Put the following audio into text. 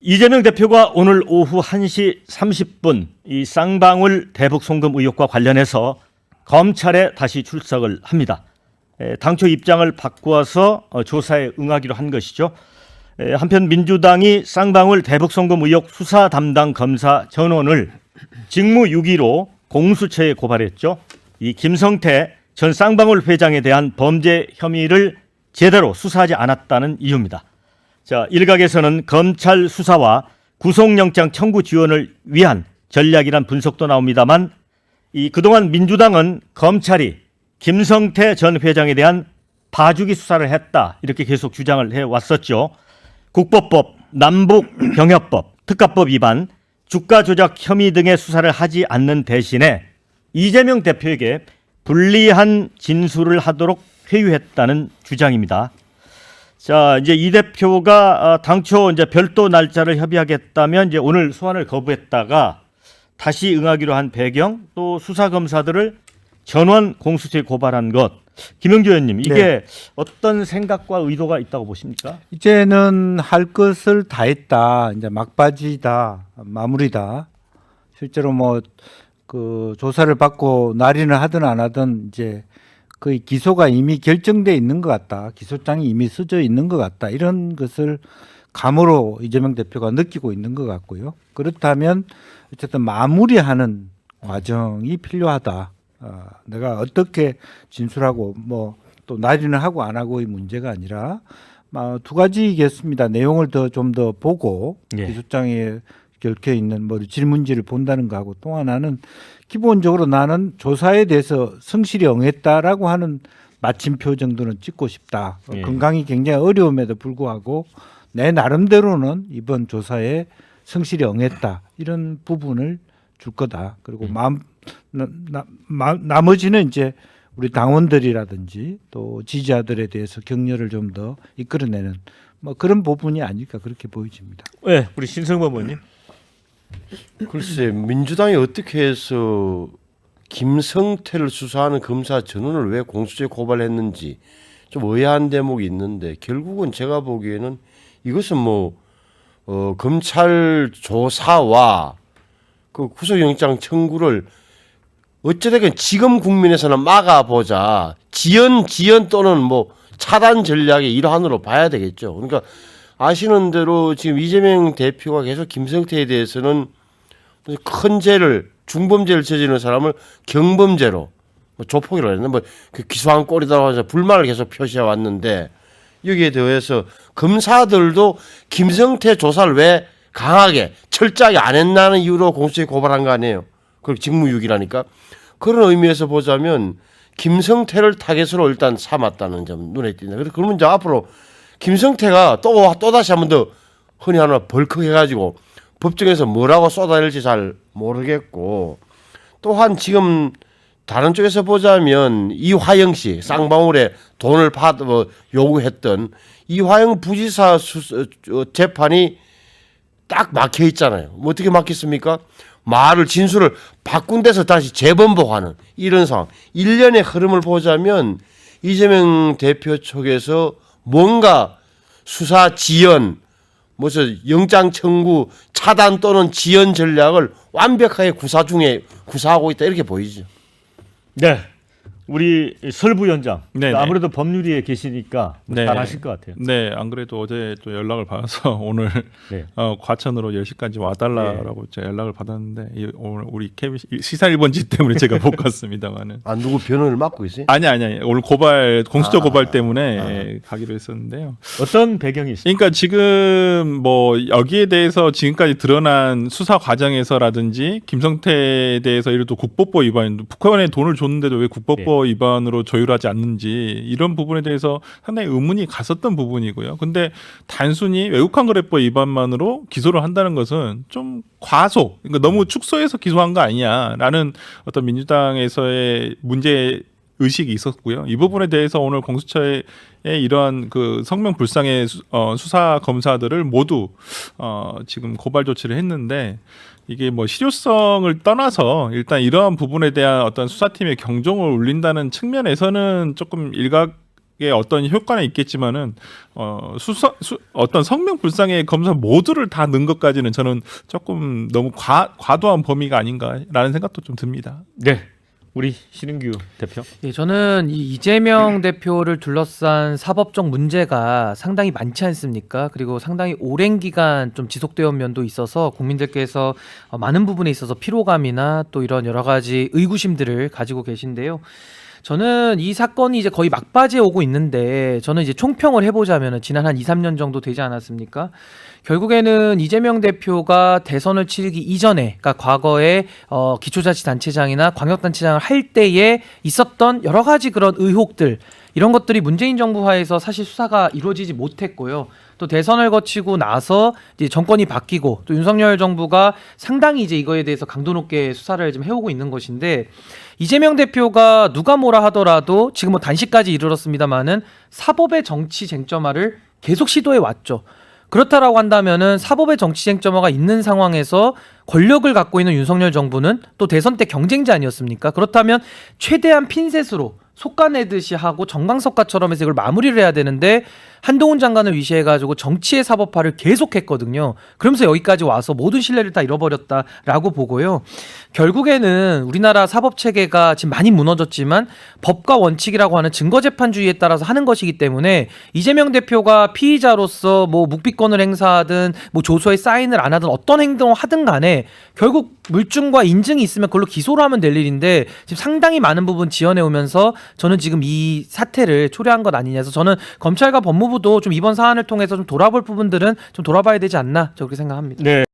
이재명 대표가 오늘 오후 1시 30분 이 쌍방울 대북 송금 의혹과 관련해서 검찰에 다시 출석을 합니다. 에, 당초 입장을 바꾸어서 어, 조사에 응하기로 한 것이죠. 에, 한편 민주당이 쌍방울 대북 송금 의혹 수사 담당 검사 전원을 직무유기로 공수처에 고발했죠. 이 김성태 전 쌍방울 회장에 대한 범죄 혐의를 제대로 수사하지 않았다는 이유입니다. 자, 일각에서는 검찰 수사와 구속영장 청구 지원을 위한 전략이란 분석도 나옵니다만 이 그동안 민주당은 검찰이 김성태 전 회장에 대한 봐주기 수사를 했다 이렇게 계속 주장을 해 왔었죠. 국법법, 남북병협법, 특가법 위반, 주가 조작 혐의 등의 수사를 하지 않는 대신에 이재명 대표에게 불리한 진술을 하도록 회유했다는 주장입니다. 자, 이제 이 대표가 아, 당초 이제 별도 날짜를 협의하겠다면 이제 오늘 소환을 거부했다가 다시 응하기로 한 배경 또 수사 검사들을 전원 공수처에 고발한 것. 김영주 의원님, 이게 네. 어떤 생각과 의도가 있다고 보십니까? 이제는 할 것을 다 했다. 이제 막바지다. 마무리다. 실제로 뭐 그 조사를 받고 날인을 하든 안 하든 이제 거의 기소가 이미 결정돼 있는 것 같다. 기소장이 이미 쓰져 있는 것 같다. 이런 것을 감으로 이재명 대표가 느끼고 있는 것 같고요. 그렇다면 어쨌든 마무리하는 과정이 필요하다. 어, 내가 어떻게 진술하고 뭐 또 날인을 하고 안 하고의 문제가 아니라 어, 두 가지겠습니다. 내용을 더 좀더 보고 예. 기소장에 결켜 있는 뭐 질문지를 본다는 거하고 또 하나는 기본적으로 나는 조사에 대해서 성실히 응했다라고 하는 마침표 정도는 찍고 싶다. 어, 예. 건강이 굉장히 어려움에도 불구하고 내 나름대로는 이번 조사에 성실히 응했다 이런 부분을 줄 거다. 그리고 마음 나, 나, 마, 나머지는 이제 우리 당원들이라든지 또 지지자들에 대해서 격려를 좀 더 이끌어내는 뭐 그런 부분이 아닐까 그렇게 보여집니다. 네, 우리 신성범 의원님. 글쎄 민주당이 어떻게 해서 김성태를 수사하는 검사 전원을 왜 공수처에 고발했는지 좀 의아한 대목이 있는데 결국은 제가 보기에는 이것은 뭐 어, 검찰 조사와 그 구속영장 청구를 어찌됐건 지금 국민에서는 막아보자 지연 지연 또는 뭐 차단 전략의 일환으로 봐야 되겠죠. 그러니까 아시는 대로 지금 이재명 대표가 계속 김성태에 대해서는 큰 죄를 중범죄를 저지르는 사람을 경범죄로 뭐 조폭이라고 했나 뭐그 기소한 꼴이다라고 해서 불만을 계속 표시해 왔는데 여기에 더해서 검사들도 김성태 조사를 왜 강하게 철저하게 안 했나는 이유로 공수처에 고발한 거 아니에요. 그리고 직무유기라니까 그런 의미에서 보자면 김성태를 타겟으로 일단 삼았다는 점 눈에 띈다. 그래서 그러면 이제 앞으로 김성태가 또, 또 다시 한 번 더 흔히 하나 벌컥 해가지고 법정에서 뭐라고 쏟아낼지 잘 모르겠고 또한 지금 다른 쪽에서 보자면 이화영 씨 쌍방울에 돈을 받 뭐, 요구했던 이화영 부지사 수, 어, 재판이 딱 막혀 있잖아요. 뭐 어떻게 막혔습니까? 말을 진술을 바꾼 데서 다시 재번복하는 이런 상황. 일련의 흐름을 보자면 이재명 대표 쪽에서 뭔가 수사 지연 무슨 영장 청구 차단 또는 지연 전략을 완벽하게 구사 중에 구사하고 있다 이렇게 보이죠. 네. 우리 설부 위원장. 네, 네. 아무래도 법률위에 계시니까 네. 잘 하실 것 같아요. 네, 안 그래도 어제 또 연락을 받아서 오늘 네. 어, 과천으로 10시까지 와달라라고 제가 연락을 받았는데 이, 오늘 우리 KBC 시사 1번지 때문에 제가 못 갔습니다만은 아 누구 변호를 맡고 있어요? 아니 아니 아니 오늘 고발 공수처 아, 고발 때문에 예, 가기로 했었는데요. 어떤 배경이 있습니까? 그러니까 지금 뭐 여기에 대해서 지금까지 드러난 수사 과정에서라든지 김성태에 대해서 이를 또 국법법 위반, 북한에 돈을 줬는데도 왜 국법법 위반으로 조율하지 않는지 이런 부분에 대해서 상당히 의문이 갔었던 부분이고요. 근데 단순히 외국환 거래법 위반만으로 기소를 한다는 것은 좀 과소, 그러니까 너무 축소해서 기소한 거 아니냐라는 어떤 민주당에서의 문제 의식이 있었고요. 이 부분에 대해서 오늘 공수처의 이러한 그 성명 불상의 수, 어, 수사 검사들을 모두 어, 지금 고발 조치를 했는데 이게 뭐 실효성을 떠나서 일단 이러한 부분에 대한 어떤 수사팀의 경종을 울린다는 측면에서는 조금 일각 어떤 효과는 있겠지만은 어 수사 수, 어떤 성명 불상의 검사 모두를 다 넣은 것까지는 저는 조금 너무 과 과도한 범위가 아닌가라는 생각도 좀 듭니다. 네. 우리 신은규 대표. 예, 저는 이 이재명 대표를 둘러싼 사법적 문제가 상당히 많지 않습니까? 그리고 상당히 오랜 기간 좀 지속되어 온 면도 있어서 국민들께서 어, 많은 부분에 있어서 피로감이나 또 이런 여러 가지 의구심들을 가지고 계신데요. 저는 이 사건이 이제 거의 막바지에 오고 있는데 저는 이제 총평을 해보자면은 지난 한 2, 3년 정도 되지 않았습니까? 결국에는 이재명 대표가 대선을 치르기 이전에, 그러니까 과거에 어, 기초자치단체장이나 광역단체장을 할 때에 있었던 여러 가지 그런 의혹들 이런 것들이 문재인 정부 하에서 사실 수사가 이루어지지 못했고요. 또 대선을 거치고 나서 이제 정권이 바뀌고 또 윤석열 정부가 상당히 이제 이거에 대해서 강도 높게 수사를 좀 해오고 있는 것인데 이재명 대표가 누가 뭐라 하더라도 지금 뭐 단식까지 이르렀습니다만은 사법의 정치 쟁점화를 계속 시도해 왔죠. 그렇다라고 한다면은 사법의 정치 쟁점화가 있는 상황에서 권력을 갖고 있는 윤석열 정부는 또 대선 때 경쟁자 아니었습니까? 그렇다면 최대한 핀셋으로 속가내듯이 하고 정강석가처럼 해서 이걸 마무리를 해야 되는데 한동훈 장관을 위시해가지고 정치의 사법화를 계속했거든요. 그러면서 여기까지 와서 모든 신뢰를 다 잃어버렸다라고 보고요. 결국에는 우리나라 사법 체계가 지금 많이 무너졌지만 법과 원칙이라고 하는 증거재판주의에 따라서 하는 것이기 때문에 이재명 대표가 피의자로서 뭐 묵비권을 행사하든 뭐 조서에 사인을 안 하든 어떤 행동을 하든 간에 결국 물증과 인증이 있으면 그걸로 기소를 하면 될 일인데 지금 상당히 많은 부분 지어내 오면서 저는 지금 이 사태를 초래한 것 아니냐 해서 저는 검찰과 법무부도 좀 이번 사안을 통해서 좀 돌아볼 부분들은 좀 돌아봐야 되지 않나 저렇게 생각합니다. 네.